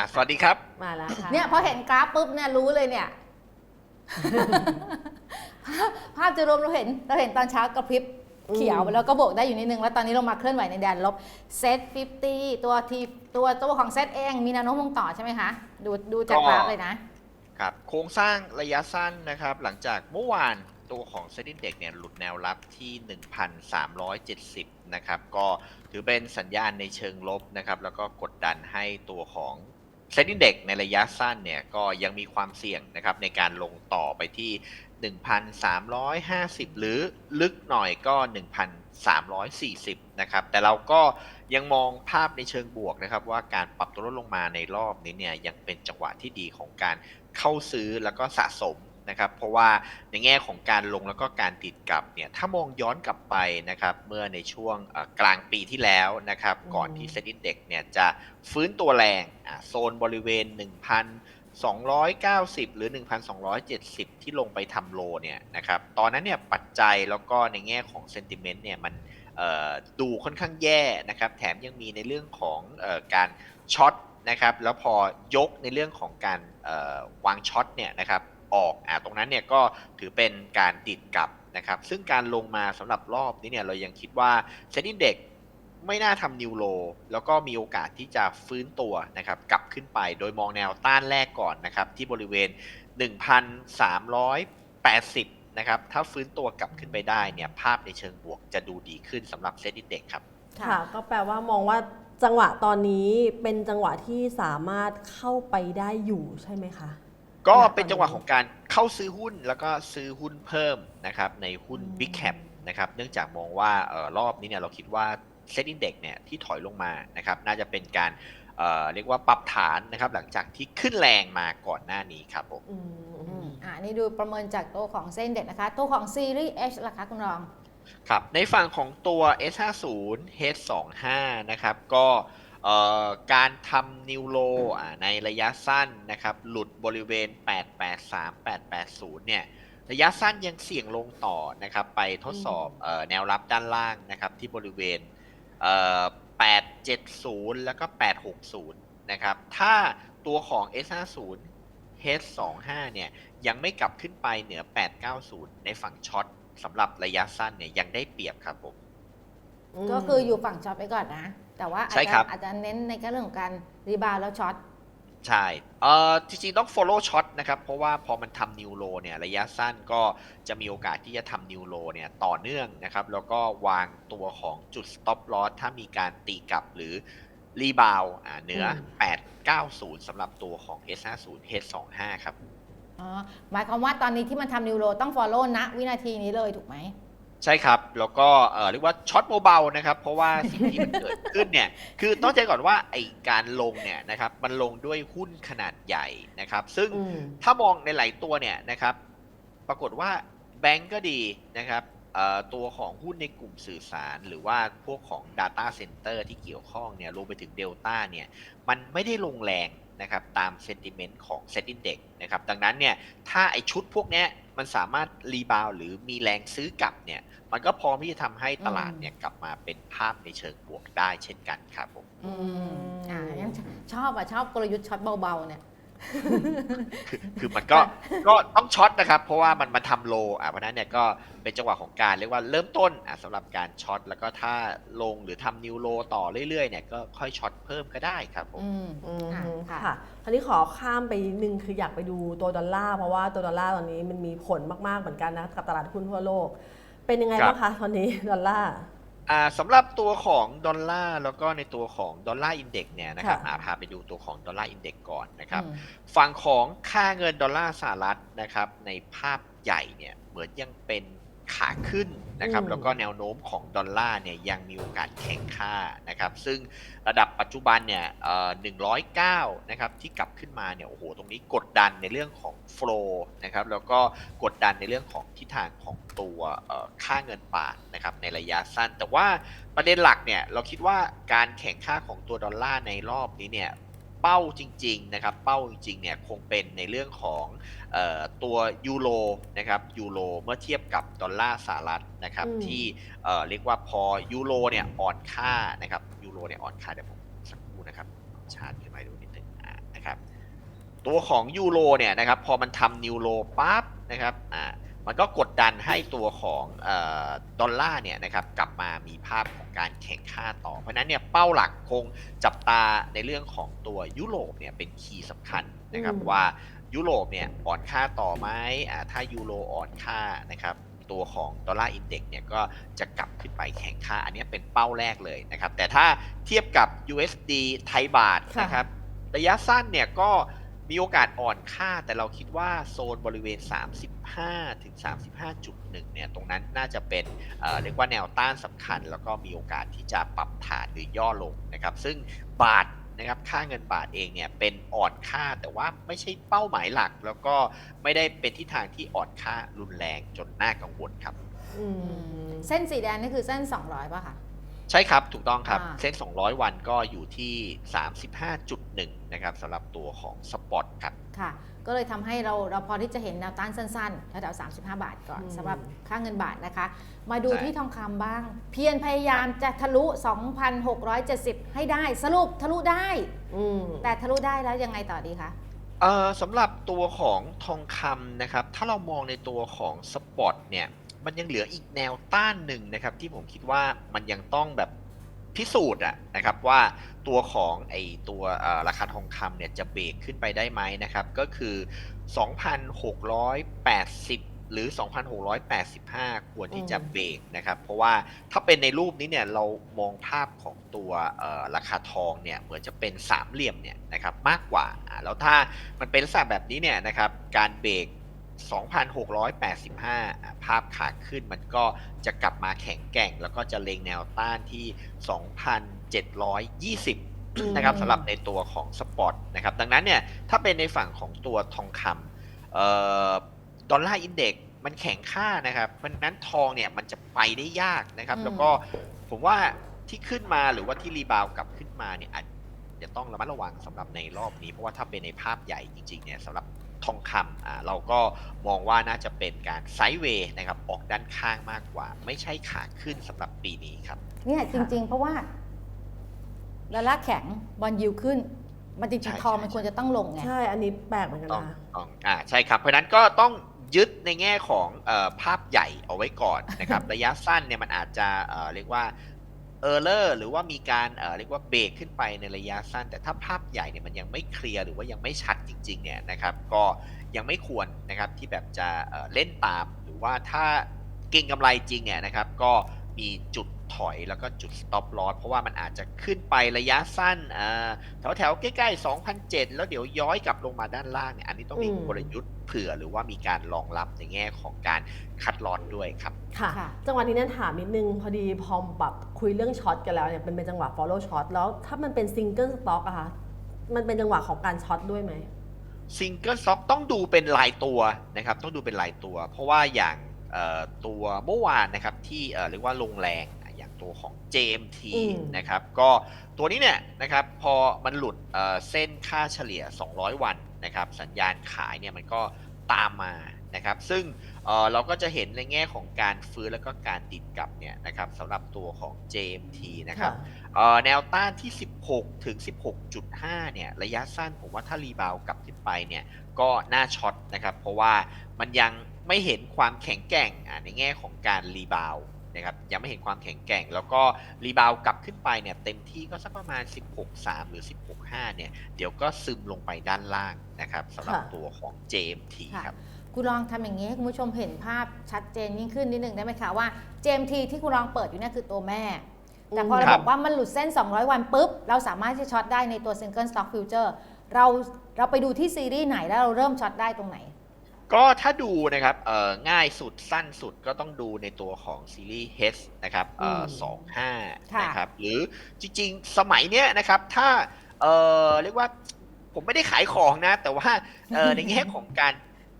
อะสวัสดีครับ มาแล้วค่ะเนี่ยพอเห็นกราฟปุ๊บเนี่ยรู้เลยเนี่ย ภาพภาพจะรวมเราเห็นเราเห็นตอนเช้ากระพริบเขียวแล้วก็บวกได้อยู่นิดนึง แล้วตอนนี้ลงมาเคลื่อนไหวในแดนลบเซต50 ตัวทีตัวตัวของเซตเองมีแนวโน้มลงต่อใช่ไหมคะ ดูดูจากก็กราฟเลยนะ ครับ โครงสร้างระยะสั้นนะครับ หลังจากเมื่อวานตัวของเซ็นดิ้งเด็กเนี่ยหลุดแนวรับที่ 1,370 นะครับ ก็ถือเป็นสัญญาณในเชิงลบนะครับ แล้วก็กดดันให้ตัวของ เซ็นดิ้งเด็กในระยะสั้นเนี่ยก็ยังมีความเสี่ยงนะครับในการลงต่อไปที่ 1,350 หรือลึกหน่อยก็ 1,340 นะครับ แต่เราก็ยังมองภาพในเชิงบวกนะครับ ว่าการปรับตัวลดลงมาในรอบนี้เนี่ยยังเป็นจังหวะที่ดีของการเข้าซื้อแล้วก็สะสม นะครับเพราะว่าในแง่ของการลงแล้วก็การติดกลับเนี่ยถ้ามองย้อนกลับไปนะครับเมื่อในช่วงเอ่อกลางปีที่แล้วนะครับก่อนที่เซ็นดินเด็กเนี่ยจะฟื้นตัวแรงอะโซนบริเวณ 1,290 หรือ 1,270 ที่ลงไปทำโลเนี่ยนะครับตอนนั้นเนี่ยปัจจัยแล้วก็ในแง่ของเซนติเมนต์เนี่ยมันเอ่อดูค่อนข้างแย่นะครับแถมยังมีในเรื่องของเออการช็อตนะครับแล้วพอยกในเรื่องของการเอ่อวางช็อตเนี่ยนะครับ ออกอ่าตรงนั้นเนี่ยก็ถือเป็นการติดกลับนะครับ ซึ่งการลงมาสำหรับรอบนี้เนี่ยเรายังคิดว่าเซ็นดิ้งเด็กไม่น่าทำนิวโลแล้วก็มีโอกาสที่จะฟื้นตัวนะครับกลับขึ้นไปโดยมองแนวต้านแรกก่อนนะครับ ที่บริเวณ 1,380 นะครับ ถ้าฟื้นตัวกลับขึ้นไปได้เนี่ยภาพในเชิงบวกจะดูดีขึ้นสำหรับเซ็นดิ้งเด็กครับ ค่ะ ก็แปลว่ามองว่าจังหวะตอนนี้เป็นจังหวะที่สามารถเข้าไปได้อยู่ใช่ไหมคะ ก็ณตอนนี้เป็นจังหวะของการเข้าซื้อหุ้นแล้วก็ซื้อหุ้นเพิ่มนะครับในหุ้นอืม Big Cap นะครับเนื่องจากมองว่าเออรอบนี้เนี่ยเราคิดว่าเซ็นดิ้งเด็กเนี่ยที่ถอยลงมานะครับน่าจะเป็นการเอ่อเรียกว่าปรับฐานนะครับหลังจากที่ขึ้นแรงมาก่อนหน้านี้ครับผมอืมอืมอ่านี่ดูประเมินจากตัวของเส้นเด็ดนะคะ ตัวของซีรีส์ H ล่ะคะคุณรองครับในฝั่งของตัว S50 H25 นะครับก็เอ่อ การทำนิวโลอ่าในระยะสั้นนะครับ หลุดบริเวณ 883 880 เนี่ย ระยะสั้นยังเสี่ยงลงต่อนะครับ ไปทดสอบเอ่อแนวรับด้านล่างนะครับ ที่บริเวณเอ่อ870 แล้วก็ 860 นะครับ ถ้าตัวของ S50 H25 เนี่ย ยังไม่กลับขึ้นไปเหนือ 890 ในฝั่งช็อตสำหรับระยะสั้นเนี่ยยังได้เปรียบครับผม ก็คืออยู่ฝั่งช็อตไปก่อนนะ แต่ว่าอาจใช่จะครับอาจจะเน้นในเรื่องของการรีบาวด์แล้วช็อต ใช่เอ่อจริงๆต้อง follow shot นะครับ เพราะว่าพอมันทำ new low เนี่ยระยะสั้นก็จะมีโอกาสที่จะทำ new low เนี่ยต่อเนื่องนะครับ แล้วก็วางตัวของจุด stop loss ถ้ามีการตีกลับหรือ rebound อ่าเหนือ890สำหรับตัวของ S50 H25 ครับ อ๋อหมายความว่าตอนนี้ที่มันทำนิวโรต้อง follow ณวินาทีนี้เลยถูกไหม ใช่ครับ แล้วก็เอ่อเรียกว่าช็อตเบาๆนะครับ เพราะว่าสิ่งที่มันเกิดขึ้นเนี่ย คือต้องใจก่อนว่าไอการลงเนี่ยนะครับ มันลงด้วยหุ้นขนาดใหญ่นะครับ ซึ่งอืมถ้ามองในหลายตัวเนี่ยนะครับ ปรากฏว่าแบงก์ก็ดีนะครับเอ่อตัวของหุ้นในกลุ่มสื่อสารหรือว่าพวกของ Data Center ที่เกี่ยวข้องเนี่ยรวมไปถึง Delta เนี่ย มันไม่ได้ลงแรง นะครับตามเซนติเมนต์ของ Set Index นะครับดังนั้นเนี่ยถ้าไอชุดพวกเนี้ยมันสามารถรีบาวหรือมีแรงซื้อกลับเนี่ยมันก็พร้อมที่จะทำให้ตลาดเนี่ยกลับมาเป็นภาพในเชิงบวกได้เช่นกันครับผมอืมอ่างั้นชอบอะชอบกลยุทธ์ช็อตเบาๆเนี่ย คือคือมันก็ก็ต้องช็อตนะครับ เพราะว่ามันมันทำโลอะเพราะฉะนั้นเนี่ยก็เป็นจังหวะของการเรียกว่าเริ่มต้นอะสำหรับการช็อตแล้วก็ถ้าลงหรือทำนิวโลต่อเรื่อยๆเนี่ยก็ค่อยช็อตเพิ่มก็ได้ครับผม อืม อืมอะค่ะ ค่ะคราวนี้ขอข้ามไปนิดนึงคืออยากไปดูตัวดอลลาร์เพราะว่าตัวดอลลาร์ตอนนี้มันมีผลมากๆเหมือนกันนะกับตลาดหุ้นทั่วโลก เป็นยังไงครับ บ้างคะตอนนี้ดอลลาร์ อ่าสำหรับตัวของดอลลาร์แล้วก็ในตัวของดอลลาร์อินเด็กเนี่ยนะครับค่ะ อ่าพาไปดูตัวของดอลลาร์อินเด็กก่อนนะครับ อืม ฝั่งของค่าเงินดอลลาร์สหรัฐนะครับในภาพใหญ่เนี่ยเหมือนยังเป็นขาขึ้น นะครับอืมแล้วก็แนวโน้มของดอลลาร์เนี่ยยังมีโอกาสแข็งค่านะครับ ซึ่งระดับปัจจุบันเนี่ยเอ่อ109นะครับที่กลับขึ้นมาเนี่ยโอ้โหตรงนี้กดดันในเรื่องของโฟลนะครับแล้วก็กดดันในเรื่องของทิศทางของตัวเอ่อค่าเงินบาทนะครับในระยะสั้น แต่ว่าประเด็นหลักเนี่ยเราคิดว่าการแข่งค่าของตัวดอลลาร์ในรอบนี้เนี่ย เป้าจริงๆนะครับเป้าจริงๆเนี่ยคงเป็นในเรื่องของเออตัวยูโรนะครับยูโรเมื่อเทียบกับดอลลาร์สหรัฐนะครับอืมที่เอ่อเรียกว่าพอยูโรเนี่ยอ่อนค่านะครับยูโรเนี่ยอ่อนค่าเดี๋ยวผมสักครู่นะครับเอาชาร์ตขึ้นมาดูนิดนึงอ่าโอตัวของยูโรเนี่ยนะครับพอมันทำนิวโรปั๊บนะครับอ่า มันก็กดดันให้ตัวของเออดอลลาร์เนี่ยนะครับกลับมามีภาพของการแข่งค่าต่อ เพราะฉะนั้นเนี่ยเป้าหลักคงจับตาในเรื่องของตัวยุโรปเนี่ยเป็นคีย์สำคัญนะครับอืมว่ายุโรปเนี่ยอ่อนค่าต่อไหมอ่าถ้ายูโรอ่อนค่านะครับตัวของดอลลาร์อินเด็กซ์เนี่ยก็จะกลับขึ้นไปแข่งค่า อันนี้เป็นเป้าแรกเลยนะครับแต่ถ้าเทียบกับ USD ไทยบาทค่ะนะครับระยะสั้นเนี่ยก็ มีโอกาสอ่อนค่า แต่เราคิดว่าโซนบริเวณ 35 ถึง 35.1 เนี่ย ตรงนั้นน่าจะเป็นเเรียกว่าแนวต้านสำคัญ แล้วก็มีโอกาสที่จะปรับฐานหรือย่อลงนะครับ ซึ่งบาทนะครับค่าเงินบาทเองเนี่ยเป็นอ่อนค่าแต่ว่าไม่ใช่เป้าหมายหลัก แล้วก็ไม่ได้เป็นทิศทางที่อ่อนค่ารุนแรงจนน่ากังวลครับเส้นสีแดงนี่คือเส้น 200ป่ะคะ ใช่ครับถูกต้องครับอ่าเส้น 200 วันก็อยู่ที่ 35.1 นะครับสำหรับตัวของสปอตครับค่ะก็เลยทำให้เราเราพอที่จะเห็นแนวต้านสั้นๆแถวๆ35 บาทก่อนอืมสำหรับค่าเงินบาทนะคะ มาดูใช่ที่ทองคำบ้าง เพียรพยายามจะทะลุ 2,670 ให้ได้สรุปทะลุได้อืมแต่ทะลุได้แล้วยังไงต่อดีคะเอ่อสำหรับตัวของทองคำนะครับ ถ้าเรามองในตัวของสปอตเนี่ย มันยังเหลืออีกแนวต้านหนึ่งนะครับ ที่ผมคิดว่ามันยังต้องแบบพิสูจน์อะนะครับว่าตัวของไอตัวราคาทองคำเนี่ยจะเบรกขึ้นไปได้ไหมนะครับ ก็คือ 2,680 หรือ 2,685 ควรที่จะเบรกนะครับ เพราะว่าถ้าเป็นในรูปนี้เนี่ยเรามองภาพของตัวราคาทองเนี่ยเหมือนจะเป็นสามเหลี่ยมเนี่ยนะครับมากกว่า แล้วถ้ามันเป็นลักษณะแบบนี้เนี่ยนะครับการเบรก 2,685อะภาพขาขึ้นมันก็จะกลับมาแข็งแกร่ง แล้วก็จะเล็งแนวต้านที่ 2,720 นะครับสำหรับในตัวของสปอตนะครับ ดังนั้นเนี่ยถ้าเป็นในฝั่งของตัวทองคำเอ่อดอลลาร์อินเด็กมันแข็งค่านะครับเพราะฉะนั้นทองเนี่ยมันจะไปได้ยากนะครับอืมแล้วก็ผมว่าที่ขึ้นมาหรือว่าที่รีบาวกลับขึ้นมาเนี่ยอาจจะต้องระมัดระวังสำหรับในรอบนี้ เพราะว่าถ้าเป็นในภาพใหญ่จริงๆเนี่ยสำหรับทองคำอ่า เราก็มองว่าน่าจะเป็นการไซด์เวย์นะครับออกด้านข้างมากกว่า ไม่ใช่ขาขึ้นสำหรับปีนี้ครับ เนี่ยจริง ๆ เพราะว่าดอลลาร์แข็งบอลยิวขึ้น มันจริใช่งๆทองใช่มันควรจะต้องลงไง ใช่ อันนี้แปลกเหมือนกันต้องนะ ต้องอ่าใช่ครับ เพราะฉะนั้นก็ต้องยึดในแง่ของเออภาพใหญ่เอาไว้ก่อนนะครับ ระยะสั้นเนี่ยมันอาจจะเอ่อเรียกว่า เออร์เลอร์หรือว่ามีการเออเรียกว่าเบรกขึ้นไปในระยะสั้น แต่ถ้าภาพใหญ่เนี่ยมันยังไม่เคลียร์หรือว่ายังไม่ชัดจริงๆเนี่ยนะครับก็ยังไม่ควรนะครับที่แบบจะเเล่นตาม หรือว่าถ้าเก่งกำไรจริงเนี่ยนะครับก็ มีจุดถอยแล้วก็จุด stop loss เพราะว่ามันอาจจะขึ้นไประยะสั้นอ่าแถวแถวๆใกล้ๆ 2,007 แล้วเดี๋ยวย้อยกลับลงมาด้านล่างเนี่ยอันนี้ต้องมีอืมกลยุทธ์เผื่อหรือว่ามีการรองรับในแง่ของการคัดลอตด้วยครับค่ะค่ะ จังหวะนี้เนี่ยถามนิดนึง พอดีพอมแบบคุยเรื่องช็อตกันแล้วเนี่ยเป็นเป็นจังหวะ follow short แล้วถ้ามันเป็น single stock อะคะมันเป็นจังหวะของการช็อตด้วยไหมซิงเกิลซ็อกต้องดูเป็นรายตัวนะครับ ต้องดูเป็นรายตัว เพราะว่าอย่างเอ่อ ตัวเมื่อวานนะครับที่เอ่อเรียกว่าลงแรงอะอย่างตัวของ JMT อืมนะครับก็ตัวนี้เนี่ยนะครับพอมันหลุดเอ่อเส้นค่าเฉลี่ย 200 วันนะครับสัญญาณขายเนี่ยมันก็ตามมานะครับซึ่งเอ่อเราก็จะเห็นในแง่ของการฟื้นแล้วก็การดิดกลับเนี่ยนะครับสำหรับตัวของ JMT นะครับเอ่อแนวต้านที่ 16 ถึง 16.5 เนี่ยระยะสั้นผมว่าถ้ารีบาวกลับขึ้นไปเนี่ยก็น่าช็อตนะครับเพราะว่ามันยัง ไม่เห็นความแข็งแกร่งอะในแง่ของการรีบาวนะครับยังไม่เห็นความแข็งแกร่ง แล้วก็รีบาวกลับขึ้นไปเนี่ยเต็มที่ก็สักประมาณ 16.3 หรือ 16.5 เนี่ยเดี๋ยวก็ซึมลงไปด้านล่างนะครับสำหรับค่ะตัวของ JMT ค่ะครับคุณลองทำอย่างนี้ให้คุณผู้ชมเห็นภาพชัดเจนยิ่งขึ้นนิดหนึ่งได้ไหมคะว่า JMT ที่คุณลองเปิดอยู่เนี่ยคือตัวแม่ แต่พอเราครับบอกว่ามันหลุดเส้น 200 วันปุ๊บ เราสามารถที่จะช็อตได้ในตัว Single Stock Future เราเราไปดูที่ซีรีส์ไหนแล้วเราเริ่มช็อตได้ตรงไหน ก็ถ้าดูนะครับเอ่อง่ายสุดสั้นสุดก็ต้องดูในตัวของซีรีส์ H นะครับเอ่อมสองห้าค่ะนะครับ หรือจริงๆ สมัยเนี้ยนะครับ ถ้าเอ่อเรียกว่าผมไม่ได้ขายของนะ แต่ว่าเอ่อในแง่ของการ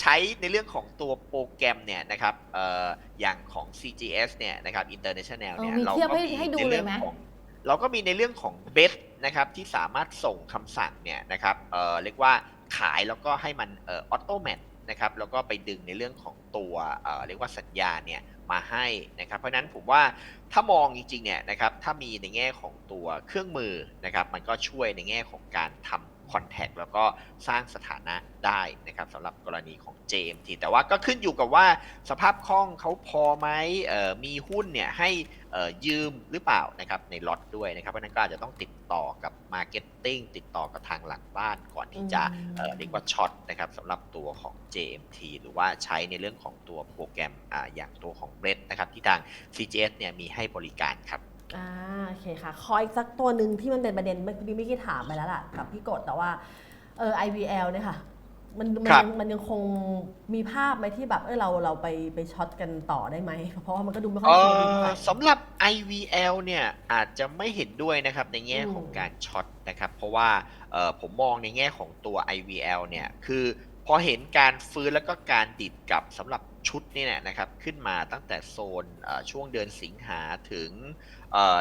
ใช้ในเรื่องของตัวโปรแกรมเนี่ยนะครับเอ่ออย่างของ CGS เนี่ยนะครับ International เนี่ยเออมีเราเทียบก็ให้มีให้ดูในเลยเรื่องไหมของเราก็มีในเรื่องของเบสนะครับที่สามารถส่งคำสั่งเนี่ยนะครับเอ่อเรียกว่าขายแล้วก็ให้มันเอ่อออโตแมท นะครับแล้วก็ไปดึงในเรื่องของตัวเเรียกว่าสัญญาเนี่ยมาให้นะครับ เพราะฉะนั้นผมว่าถ้ามองจริงๆเนี่ยนะครับถ้ามีในแง่ของตัวเครื่องมือนะครับ มันก็ช่วยในแง่ของการทำ คอนแทคแล้วก็สร้างสถานะได้นะครับสำหรับกรณีของ JMT แต่ว่าก็ขึ้นอยู่กับว่าสภาพคล่องเขาพอไหมเอ่อมีหุ้นเนี่ยให้เอ่อยืมหรือเปล่านะครับในล็อตด้วยนะครับ เพราะฉะนั้นก็อาจจะต้องติดต่อกับมาร์เก็ตติ้งติดต่อกับทางหลังบ้านก่อนที่จะอืมเอ่อเรียกว่าช็อตนะครับสำหรับตัวของ JMT หรือว่าใช้ในเรื่องของตัวโปรแกรมอ่าอย่างตัวของ b r e d นะครับที่ทาง CGS เนี่ยมีให้บริการครับ อ่าโอเคค่ะขออีกสักตัวหนึ่งที่มันเป็นประเด็นเมื่อกี้ไม่กี่ถามไปแล้วล่ะกับพี่กดแต่ว่าเออ IVL เนี่ยค่ะ มันมันครับ ยังมันยังคงมีภาพไหมที่แบบเออเราเราไปไปช็อตกันต่อได้ไหม เพราะว่ามันก็ดูไม่ค่อยเอ่เคยดีเท่าไหอร่ สำหรับ IVL เนี่ยอาจจะไม่เห็นด้วยนะครับในแง่อืมของการช็อตนะครับ เพราะว่าเอ่อผมมองในแง่ของตัว IVL เนี่ยคือพอเห็นการฟื้นแล้วก็การดิดกลับสำหรับ ชุดนี่เนี่ยนะครับขึ้นมาตั้งแต่โซนช่วงเดือนสิงหาถึง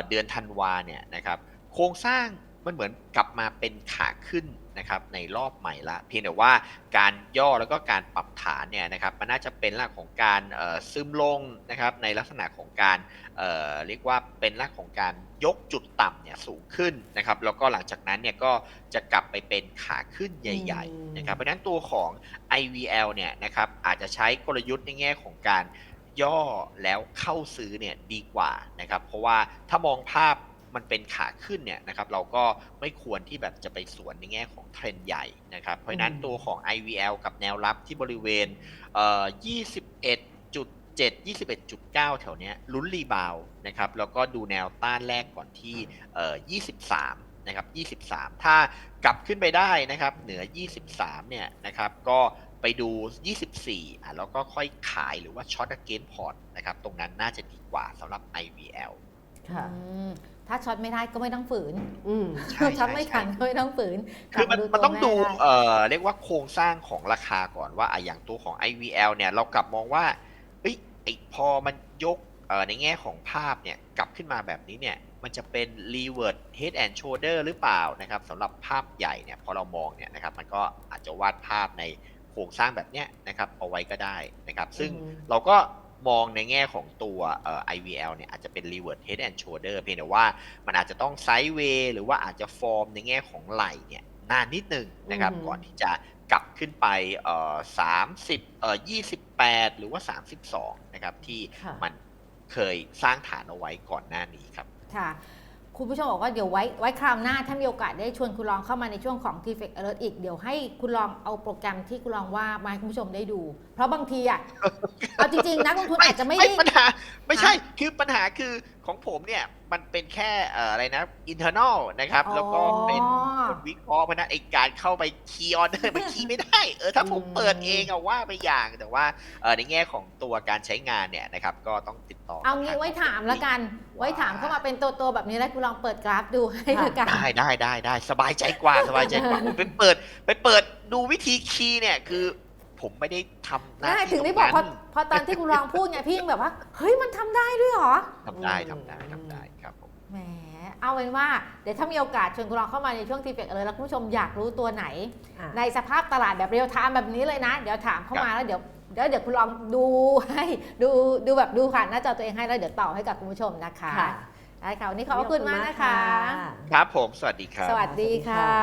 เดือนธันวาเนี่ยนะครับโครงสร้าง มันเหมือนกลับมาเป็นขาขึ้นนะครับในรอบใหม่ละ เพียงแต่ว่าการย่อแล้วก็การปรับฐานเนี่ยนะครับมันน่าจะเป็นลักษณะของการซึมลงนะครับในลักษณะของการเเรียกว่าเป็นลักษณะของการยกจุดต่ำเนี่ยสูงขึ้นนะครับแล้วก็หลังจากนั้นเนี่ยก็จะกลับไปเป็นขาขึ้นใหญ่ๆนะครับเพราะนั้นตัวของ IVL เนี่ยนะครับอาจจะใช้กลยุทธ์ในแง่ของการย่อแล้วเข้าซื้อเนี่ยดีกว่านะครับเพราะว่าถ้ามองภาพ มันเป็นขาขึ้นเนี่ยนะครับเราก็ไม่ควรที่แบบจะไปสวนในแง่ของเทรนด์ใหญ่นะครับ เพราะฉะนั้นตัวของ IVL กับแนวรับที่บริเวณเอ่อ21.7 21.9 แถวเนี้ยลุ้นรีบาวด์นะครับแล้วก็ดูแนวต้านแรกก่อนที่เอ่อ23นะครับ 23 ถ้ากลับขึ้นไปได้นะครับ เหนือ 23 เนี่ยนะครับ ก็ไปดู 24 อะ แล้วก็ค่อยขายหรือว่าช็อตเกนพอร์ตนะครับ ตรงนั้นน่าจะดีกว่าสำหรับ IVL ค่ะอืม ถ้าช็อตไม่ได้ก็ไม่ต้องฝืนอืม ใช่ช็อตไม่ใช่ทันก็ไม่ต้องฝืนคือมันกลับามันต้องวดูแม่ไเอ่อ เรียกว่าโครงสร้างของราคาก่อนว่าอะอย่างตัวของ IVL เนี่ย เรากลับมองว่าเอ้ยไอพอมันยก เอ่อ ในแง่ของภาพเนี่ย กลับขึ้นมาแบบนี้เนี่ย มันจะเป็น revert head and shoulder หรือเปล่านะครับสำหรับภาพใหญ่เนี่ย พอเรามองเนี่ยนะครับ มันก็อาจจะวาดภาพในโครงสร้างแบบเนี้ยนะครับ เอาไว้ก็ได้นะครับ ซึ่งอืมเราก็ มองในแง่ของตัวเอ่อ IVL เนี่ยอาจจะเป็น revert head and shoulder เพียงแต่ว่ามันอาจจะต้องไซด์เวย์หรือว่าอาจจะฟอร์มในแง่ของไหล่เนี่ยนานนิดนึงนะครับอืมก่อนที่จะกลับขึ้นไปเอ่อ30เอ่อ28หรือว่า32นะครับที่ค่ะมันเคยสร้างฐานเอาไว้ก่อนหน้านี้ครับ ค่ะ คุณผู้ชมบอกว่าเดี๋ยวไว้ไว้คราวหน้าถ้ามีโอกาสได้ชวนคุณลองเข้ามาในช่วงของ t f e c Alert อีก เดี๋ยวให้คุณลองเอาโปรแกรมที่คุณลองว่ามาให้คุณผู้ชมได้ดูเพราะบางทีอะเอาจริงๆนักลงทุนอาจจะไม่ได้ปัญหา ไม่ใช่คือปัญหาคือของผมเนี่ยมันเป็นแค่เอ่ออะไรนะ internal นะครับอ๋อแล้วก็เป็นคนวิเคราะห์เพราะฉะนั้นไอการเข้าไปคีย์ออเดอร์มันคีย์ไม่ได้เออถ้าผมอืมเปิดเองอะว่าไปอย่างแต่ว่าเออในแง่ของตัวการใช้งานเนี่ยนะครับก็ต้องติดต่อ เอางี้ทไว้ถามแล้วกัน ไว้ถามเข้ามาเป็นตัวตัวๆแบบนี้แล้วคุณลองเปิดกราฟดูให้แล้วกันได้ได้ได้ได้สบายใจกว่าสบายใจกว่าผมไปเปิด ไปเปิดดูวิธีคีย์เนี่ยคือ ผมไม่ได้ทำหน้าได้ที่ถึงได้บอกตพรอพอตอนที่คุณลองพูดไงพี่ยังแบบว่า เฮ้ยมันทำได้ด้วยเหรอ ทำได้ทำได้ทำได้ครับผม แหม เอาเป็นว่าเดี๋ยวถ้ามีโอกาสชวนคุณลองเข้ามาในช่วงทีเฟกเลยแล้วคุณผู้ชมอยากรู้ตัวไหน อะ ในสภาพตลาดแบบเรียลไทม์แบบนี้เลยนะ เดี๋ยวถามเข้ามาแล้วเดี๋ยวเดี๋ยวเดี๋ยวคุณลองดูให้ดูดูแบบดูผ่านหน้าจอตัวเองให้แล้วเดี๋ยวตอบให้กับคุณผู้ชมนะคะค่ะ ได้ค่ะวันนี้ขอบพระคุณมากนะคะ ครับผม สวัสดีครับ สวัสดีค่ะ